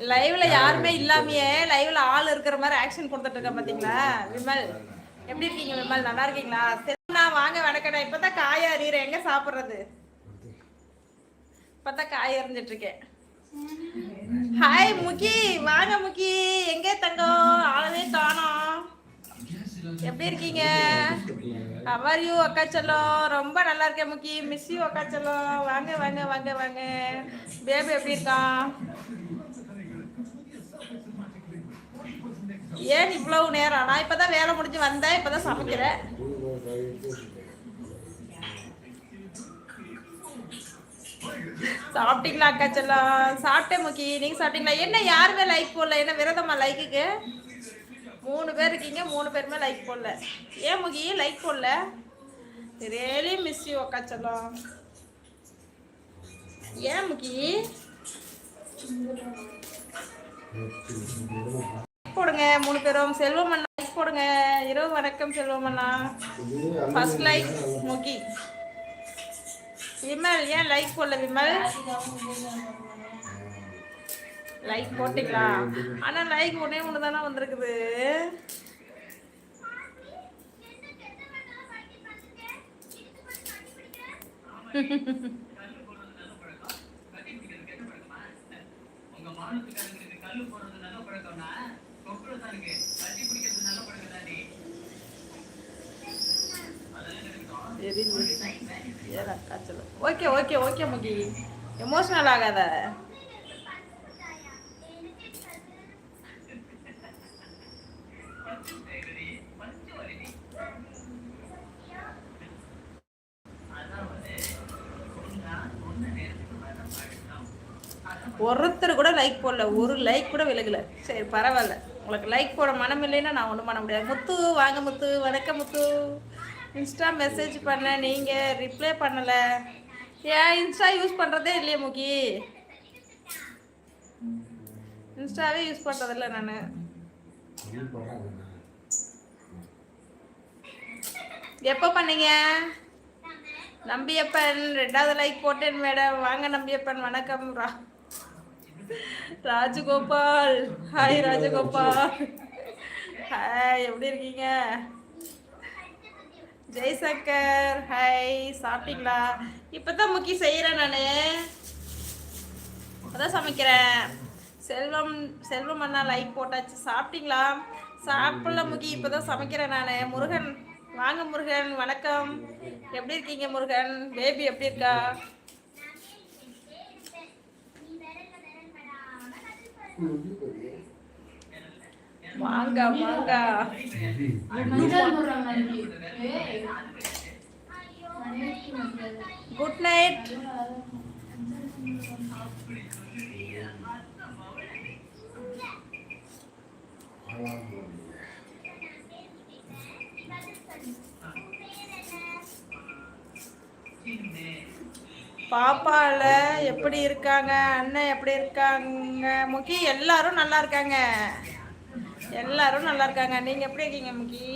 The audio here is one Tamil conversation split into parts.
லைவ்ல யாருமே இல்லாமையே லைவ்ல ஆள் இருக்கிற மாதிரி ஆக்ஷன் கொடுத்துட்டு இருக்கேன் பாத்தீங்களா? விமல் எப்படி இருக்கீங்க விமல்? நல்லா இருக்கீங்களா? சரிண்ணா வாங்க வணக்கடா இப்பதான் காய அறியறேன் எங்க சாப்பிடுறது? இப்பதான் காய அறிஞ்சிட்டு இருக்கேன். ஹாய் முகி வாங்க முகி எங்கே தங்கம்? ஆளவே காணோம் எப்படி இருக்கீங்க? அவர் யூ அக்கா செல்லம்? ரொம்ப நல்லா இருக்கேன் முக்கி. மிஸ் யூ அக்கா செல்லம். வாங்க வாங்க வாங்க வாங்க. பேபி எப்படி இருக்கான்? ஏன் இவ்வளவு நேரம்? நான் இப்பதான் வேலை முடிஞ்சு வந்தேன் இப்பதான் சமைக்கிறேன். சாப்பிட்டீங்களா அக்கா செல்லம் சாப்பிட்டேன் முக்கி. நீங்க சாப்பிட்டீங்களா? என்ன யாருமே லைக் போடல? என்ன விரதமா லைக்குக்கு மூணு பேர் இருக்கீங்க மூணு பேருமே லைக் போடல. ஏன் முகி லைக் போடல. ரேலி மிஸ் யூ அக்கா செல்லம் ஏன் முகி போடுங்க. மூணு பேரும். செல்வம் அண்ணா லைக் போடுங்க. இரவு வணக்கம் செல்வம் அண்ணா ஃபர்ஸ்ட் லைக் முகி. விமல் ஏன் லைக் போடல விமல்? லைக் போட்டீங்களா? ஆனா லைக் ஒன்றே ஒன்று தானே வந்திருக்குது. Okay okay okay Mugi. Emotional ஆகாத. ஒருத்தர் கூட லைக் போடல. ஒரு லைக் கூட விலகல. சரி பரவாயில்ல. உங்களுக்கு லைக் போட மனம் இல்லைன்னா நான் ஒன்றும் பண்ண முடியாது. முத்து வாங்க முத்து வணக்கம் முத்து. இன்ஸ்டா மெசேஜ் பண்ண நீங்கள் ரிப்ளை பண்ணலை. ஏன் இன்ஸ்டா யூஸ் பண்ணுறதே இல்லையே முகி? இன்ஸ்டாவே யூஸ் பண்ணுறதில்ல நான். எப்போ பண்ணீங்க? நம்பியப்பன் ரெண்டாவது லைக் போட்டேன் மேடம். வாங்க நம்பியப்பன் வணக்கம் ரா ராஜகோபால். ஹாய் ராஜகோபால். ஹாய் எப்படி இருக்கீங்க? ஜெய்சங்கர். ஹாய் சாப்பிட்டீங்களா? இப்பதான் முக்கி செய்யறேன் நானு. அதான் சமைக்கிறேன். செல்வம் செல்வம் அண்ணா லைக் போட்டாச்சு. சாப்பிட்டீங்களா? சாப்பிடல முக்கி இப்பதான் சமைக்கிறேன் நானு. முருகன் வாங்க முருகன் வணக்கம். எப்படி இருக்கீங்க முருகன்? பேபி எப்படி இருக்கா? வாங்க வாங்க குட் நைட் பாப்பால எப்படி இருக்காங்க அண்ணன் எப்படி இருக்காங்க? முக்கி எல்லாரும் நல்லா இருக்காங்க. எல்லாரும் நல்லா இருக்காங்க. நீங்க எப்படி இருக்கீங்க முக்கி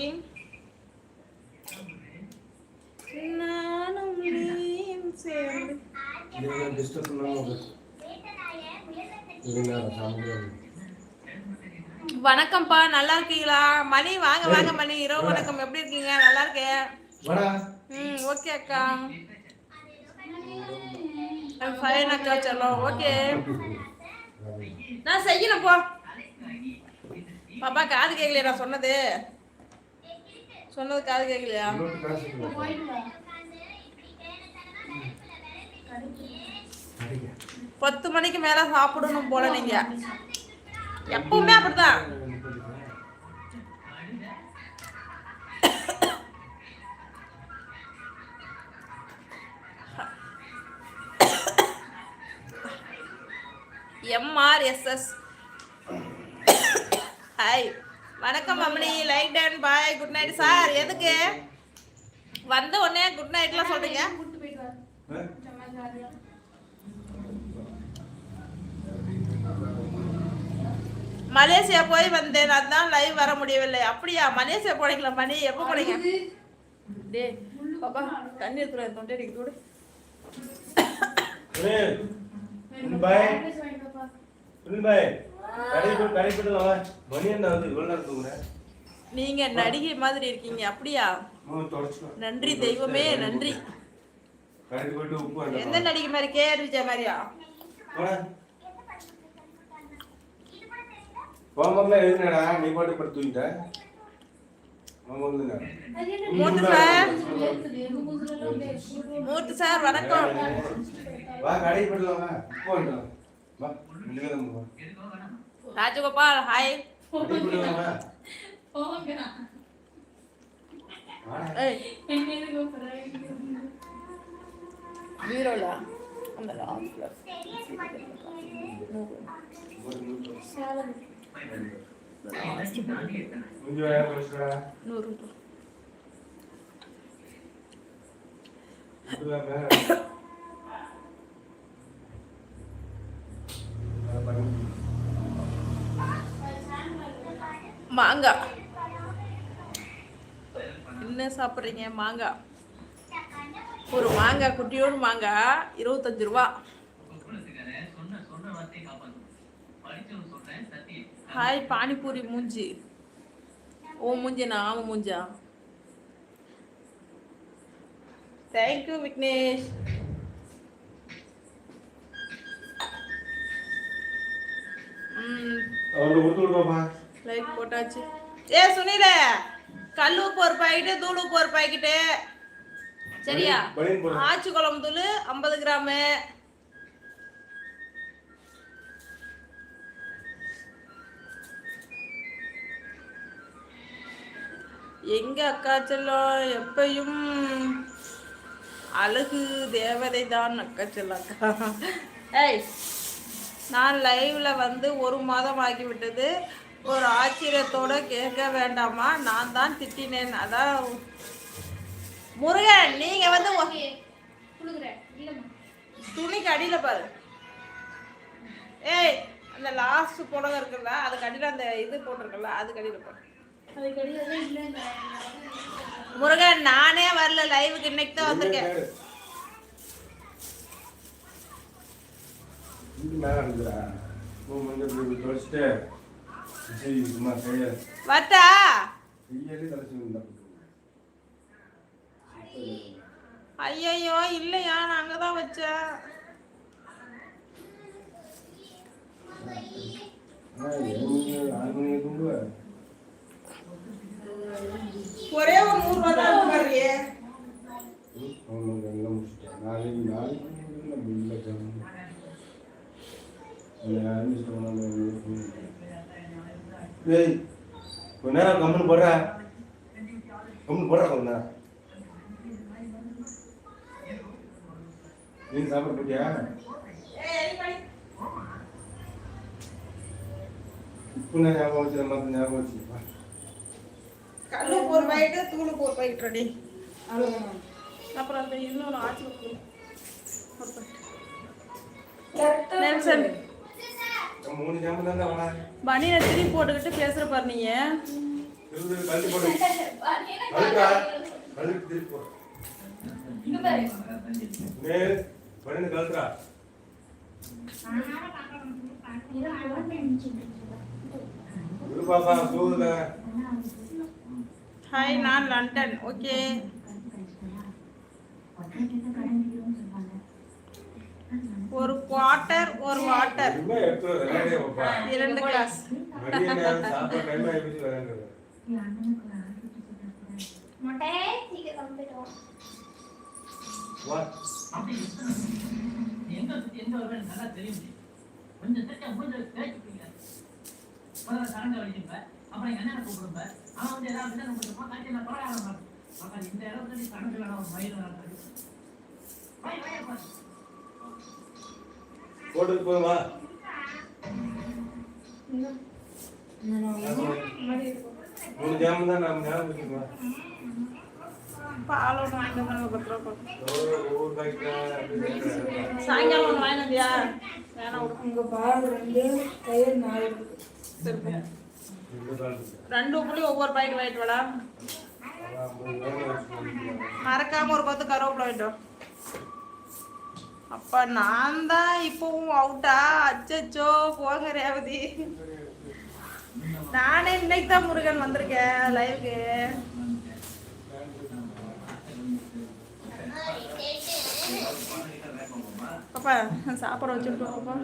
நானும் நீயும் சேர்ந்து. வணக்கம்ப்பா நல்லா இருக்கீங்களா? மணி வாங்க வாங்க மணி. இரவு வணக்கம். எப்படி இருக்கீங்க? நல்லா இருக்கேன். ம் ஓகே அக்கா. ஃபைன் அக்கா செல்லம். ஓகே நான் செய்யணும் போ. பாப்பா காது கேட்கலையா நான் சொன்னது. சொன்னது காது கேட்கலையா பத்து மணிக்கு மேல சாப்பிடணும் போல நீங்க. எப்பவுமே அப்படிதான். எம்ஆர்எஸ்எஸ் ஹாய் வணக்கம் அம்மணி like done bye good night sir எதுக்கு? வந்த உடனே குட் நைட்லாம் சொல்றீங்க? மலேசியா போய் வந்தேன். அதான் லைவ் வர முடியவில்லை. அப்படியா? மலேசியா போனீங்களா மணி? எப்போ போனீங்க? டே பாப்பா தண்ணி எடுத்துரு என் தொண்டை அடிக்குது நீங்க நடிகை மாதிரி இருக்கீங்க. அப்படியா? நன்றி தெய்வமே நன்றி. எந்த நடிகை மாதிரி? கேஆர் விஜய் மாதிரியா? போகும்போதுலாம் எழுதுனடா. நீ பாட்டு படுத்து தூங்கிட்ட. சார். வணக்கம். வா வா. வா. ராஜகோபால் ஹாய் பீரோல அந்த லாஸ்ட்ல. நூறு. ஆ, பண்ணு. மாங்காய் என்ன சாப்பிட்றீங்க? மாங்காய் ஒரு மாங்காய் குட்டியோடு மாங்காய் இருபத்தஞ்சு ரூபா. ஹாய் பானிபூரி மூஞ்சி. ஓ மூஞ்சி ஆமாம் மூஞ்சா? Thank you Vignesh. கொடுத்து விடுவாப்பா. லைட் போட்டாச்சு. ஏ சுனில கல் உப்பு ஒரு பாக்கெட்டு தூள் உப்பு ஒரு பாக்கெட்டு சரியா. ஆச்சி குழம்பு தூள் ஐம்பது கிராமு. எங்க அக்கா செல்லம் எப்பயும் அழகு தேவதை தான் அக்கா செல்லம் அக்கா. ஏய் நான் லைவ்ல வந்து ஒரு மாதம் ஆகிவிட்டது. ஒரு ஆச்சரியத்தோட கேட்க வேண்டாமா? நான் தான் திட்டினேன். அதான் முருகன் நீங்க வந்து துணிக்கு அடியில பாரு. ஏய் அந்த லாஸ்ட் புடவை இருக்குல்ல அதுக்கு அடியில அந்த இது போட்டிருக்குல்ல அதுக்கு அடியில பாரு முருகன் நானே வரல லைவுக்கு இன்னைக்கு தான் வந்திருக்கேன் கேடு. இது மேல இருக்குடா. உன் மஞ்சள் இப்படி துடைச்சிட்டு, சரி, சும்மா கையை வட்டா கையாலே தலைச்சு விழுந்தா போதும். ஐயையோ இல்லையா? நான் அங்கதான் வச்சேன்? ஒரே ஒரு நூறு ரூபா தான் பாருங்க ம், அவனுக்கு எல்லாம் முடிச்சிட்டேன். நாளைக்கு நாளைக்கு நம்ம இல்லை ஜாமம். அந்த ஆரம்பிச்சு போனாலும் ஏய் கொஞ்ச நேரம் கம்முன்னு போடுறா கம்முன்னு போடுறா கொஞ்ச நேரம் நீ சாப்பிட போட்டியா நான் ஞாபகம் வச்சு மற்ற ஞாபகம் வச்சு வா. கல்லு ஒரு பாக்கெட்டு தூள் ஒரு பாக்கெட் ரெடி அப்புறம் அந்த இன்னொரு ஆச்சி உப்பு. ஒரு packet. நெல்சன் நம்ம மூணு ஞாபகம் தான் வரா பனியனை திருப்பி போட்டுக்கிட்டு பேசுற பாரு நீங்க. ஹாய் நான் லண்டன். ஓகே ஒரு குவார்ட்டர் ஒரு வாட்டர் இரண்டு கிளாஸ் அப்புறம் அண்ணனை கூப்பிடும்ப அவன் வந்து வில்லன் கொடுத்துப்பா காய்ச்சி நான் தொலை ஆரம்பம் அப்ப இந்த இடத்துல நீ சரண்டு வேணாம் ஒரு மயில் வேணாம் வாய் வாய் பாரு போட்டு போய் வா மூணு ஜாமம் தான் நம்ம ஞாபகம் வச்சுக்கோ பால் ஒன்று வாங்கிட்டு பத்து ரூபா சாயங்காலம் வேணாம். உங்க பால் ரெண்டு தயிர் நாலு. சரி ரெண்டு உப்புலையும் ஒவ்வொரு பாக்கெட் வாங்கிட்டு வாடா. மறக்காம ஒரு பத்து கருவேப்பிலை வாங்கிட்டோம் அப்ப நான் தான் இப்பவும் அவுட்டா அச்சச்சோ போங்க ரேவதி நானே இன்னைக்கு தான் முருகன் வந்திருக்கேன் லைவுக்கு பாப்பா சாப்பாடு வச்சுட்டு பாப்பா.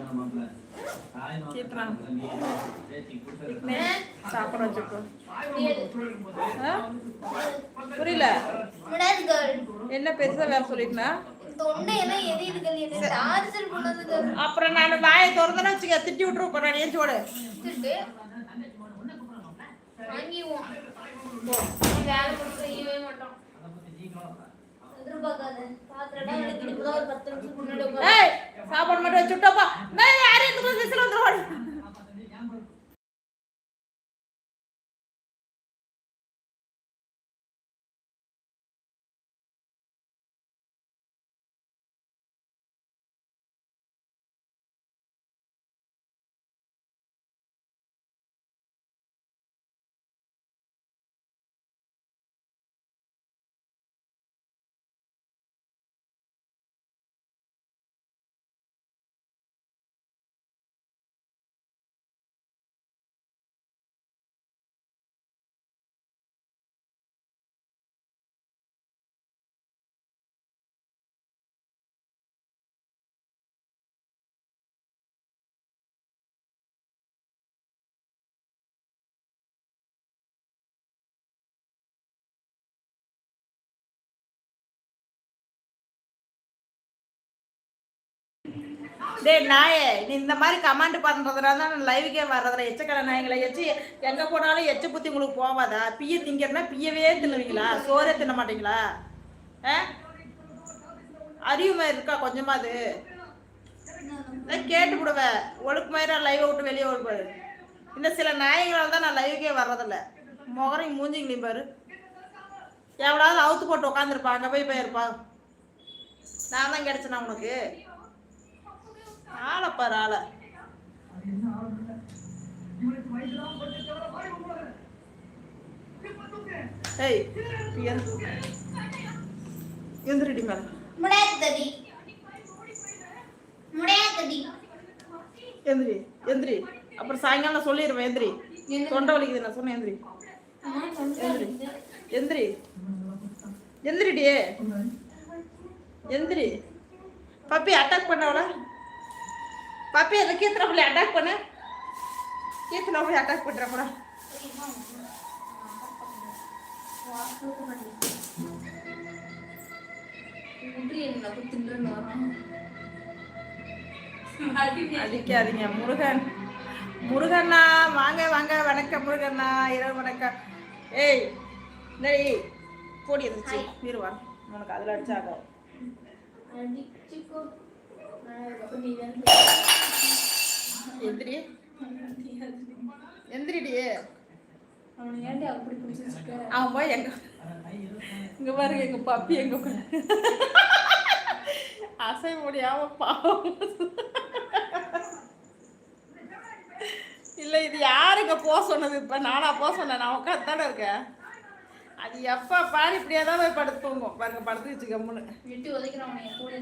சாப்பாடு வச்சுட்டு? புரியல. என்ன பெருசா வேற சொல்லிட்டுனா? தொண்டையெல்லாம் எரியுது கல்வி எனக்கு டார்ச்சர் அப்புறம் நான் வாயை திறந்தேன்னு வச்சுக்க திட்டி விட்டுருவோம் இப்போ நான் ஏஞ்சோடு இருக்கு வாங்கிடுவோம். வேலை மட்டும் செய்யவே மாட்டோம். சாப்பாடு மட்டும் வச்சுட்டோப்பா நான் யாரையும் இந்த டேய் நாயே நீ இந்த மாதிரி கமாண்ட் பண்றதுனால தான் நான் லைவுக்கே வர்றதுல எச்சக்கடை நாயங்களை எச்சு எங்க போனாலும் எச்ச புத்தி உங்களுக்கு போவாதா? பிய திங்கிறனா பியவே தின்னுவீங்களா? சோறே தின்ன மாட்டீங்களா? ஆ? அறிவுமை இருக்கா கொஞ்சமாது நான் கேட்டு விடுவேன் ஒழுக்கு மயிரா லைவை விட்டு வெளியே ஓடுவாரு இந்த சில நாயங்களால் தான் நான் லைவுக்கே வர்றதில்ல. முகரையும் மூஞ்சிங்களையும் பாரு. எவ்வளவு அவுத்து போட்டு உட்காந்துருப்பா அங்கே போய் போயிருப்பா. நான் தான் கிடைச்சேனா உனக்கு? ஆளை பாரு ஆளை. ஏய் எந்திரிடி மேல. முடையாத்தடி முடையாத்தடி எந்திரி எந்திரி. அப்புறம் சாயங்காலம் சொல்லிடுவேன் எந்திரி. தொண்டை வலிக்குது நான் சொன்னேன் எந்திரி. வலிக்குது. எந்திரி. எந்திரிடி எந்திரி. Puppy attack பண்ணவள? பப்பி அந்த கீர்த்தனை புள்ளி அட்டாக் பண்ண. கீர்த்தனை புள்ளி அட்டாக் பண்ற கூட. அடிக்காதீங்க முருகன். முருகண்ணா வாங்க வாங்க. வணக்கம் முருகண்ணா. இரவு வணக்கம். ஏய் நடி போடி இருந்துச்சு உனக்கு அதில் அடிச்சாகும் அடிச்சுக்கோ. நான் அதுக்கப்புறம் நீ வந்து எந்திரி. எந்திரிடி ஏன்டி அப்படி பிடிச்சி அவன் போய் எங்க இங்க பாருங்க எங்க பப்பி எங்க உட்காந்து அசை முடியாம பாவம். இல்ல இது யாருங்க போக சொன்னது? இப்போ நானா போக சொன்னேன். நான் உட்காந்து தானே இருக்கேன். அது எப்போ பாரு இப்படியே தான் போய் படுத்து தூங்கும். பாருங்க படுத்து வச்சுக்கம்முன்னு விட்டு உதைக்கிறவன் அவனை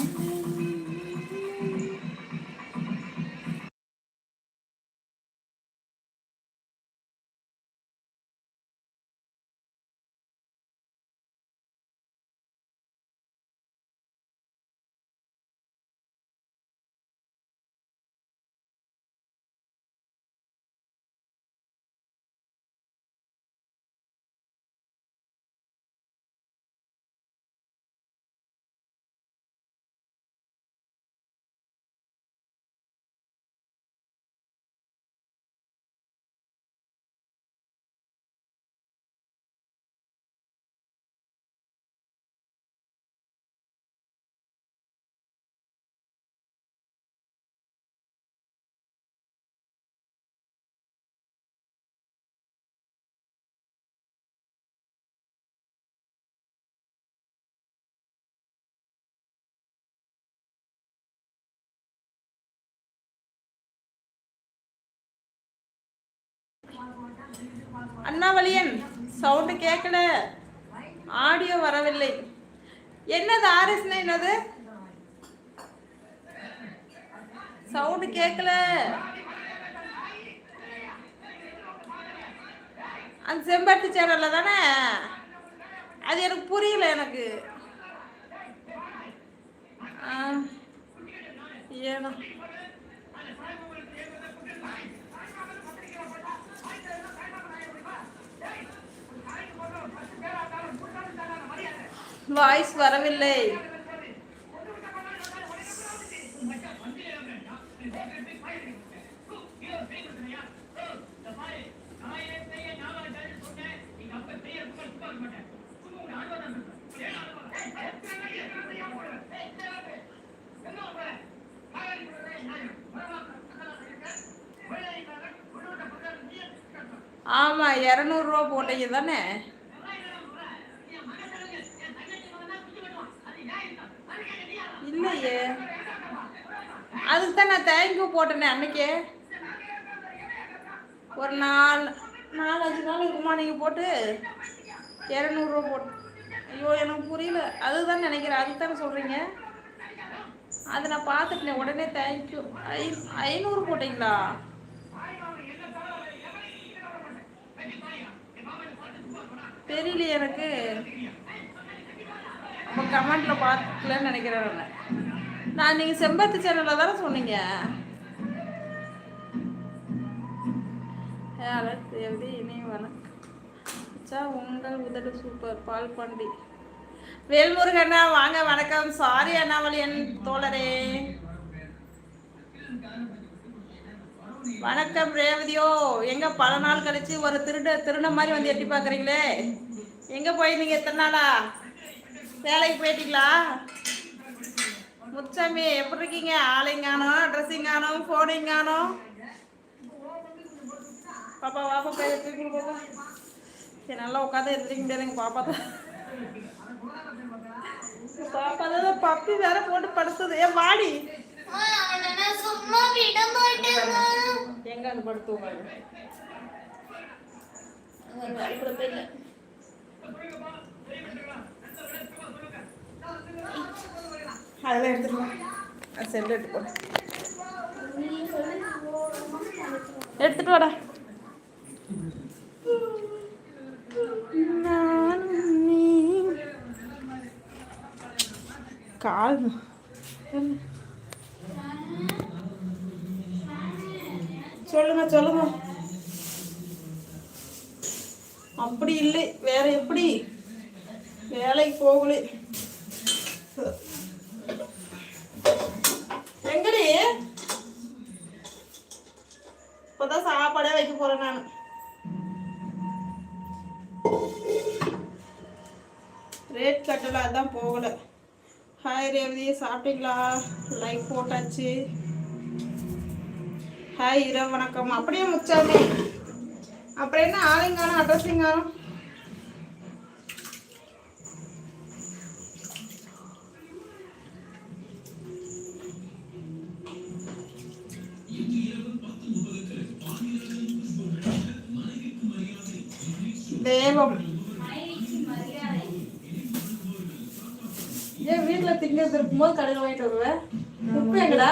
அண்ணாவளியன் சவுண்டு கேட்கல ஆடியோ வரவில்லை. என்னது ஆர்எஸ்னா என்னது? சவுண்டு கேட்கல அந்த செம்பருத்தி சேனலில் தானே? அது எனக்கு புரியல எனக்கு. ஏன்னா வாய்ஸ் வரவில்லை ஆமா இரநூறுவா போட்டீங்க தானே இல்லையே அதுக்கு தான் நான் தேங்க்யூ போட்டேனே அன்னைக்கே. ஒரு நாலு நாலு அஞ்சு நாள் இருக்குமா நீங்கள் போட்டு? இரநூறுவா போட்டு. ஐயோ எனக்கு புரியல. அதுதான் நினைக்கிறேன். அதுக்கு தானே சொல்கிறீங்க அது நான் பார்த்துட்டேன். உடனே தேங்க்யூ ஐ ஐநூறு போட்டிங்களா? தெரியலையே எனக்கு. அப்போ கமெண்ட்டில் பார்த்துக்கலன்னு நினைக்கிறேன் நான். நான் நீங்கள் செம்பருத்தி சேனலில் தானே சொன்னீங்க? தேவதி இனி வணக்கம். உங்கள் உதடு சூப்பர் பால் பண்டி. வேல்முருகண்ணா வாங்க வணக்கம். சாரி அண்ணாவளியன் தோழரே. வணக்கம் ரேவதியோ. எங்க பல நாள் கழிச்சு ஒரு திருட திருட மாதிரி வந்து எட்டி பாக்குறீங்களே எங்க போயிருந்தீங்க எத்தனை நாளா? வேலைக்கு போயிட்டீங்களா? முச்சாமி எப்படி இருக்கீங்க? ஆளையும் காணோம் ட்ரெஸ்ஸிங் காணோம் ஃபோனையும் காணோம். பாப்பா வாப்பா போய் தூக்கி சரி நல்லா உட்காந்து எடுத்துக்க முடியாதுங்க பாப்பா தான். பாப்பா தான் பப்பி வேற போட்டு படுத்தது. ஏன் வாடி. அவனை சும்மா எங்க அதெல்லாம் எடுத்துட்டு வா. அது செல்லு எடுத்து போடு. எடுத்துட்டு வாடா. நீ கால் சொல்லுங்க சொல்லுங்க. அப்படி இல்லை. வேற எப்படி? வேலைக்கு போகல. எங்கடி இப்பதான் சாப்பாடே வைக்க போறேன் நான். ரேட் கட்டல அதான் போகல. ஹாய் ரேவதி. சாப்பிட்டீங்களா? லைக் போட்டாச்சு. ஹாய் இரவு வணக்கம். அப்படியே முச்சாமே அப்புறம் என்ன ஆளுங்கானம் அட்ரஸிங்கானம் திங்கிறது கடையில் வாங்கிட்டு வருவேன் உப்பு எங்கடா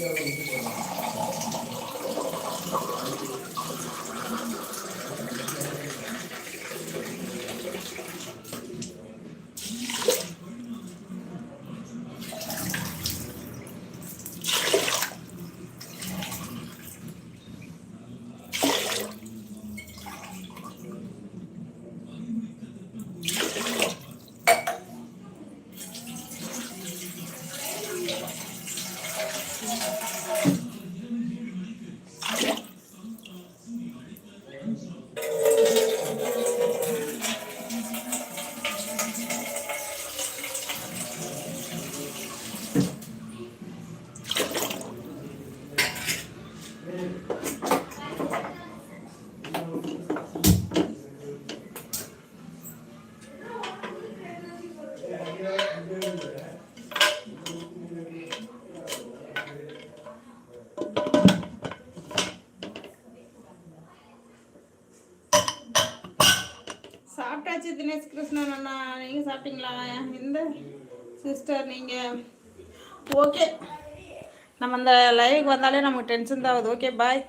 要不你去捡 சிஸ்டர் நீங்கள் ஓகே நம்ம அந்த லைவுக்கு வந்தாலே நமக்கு டென்ஷன் தான் ஆகுது ஓகே பாய்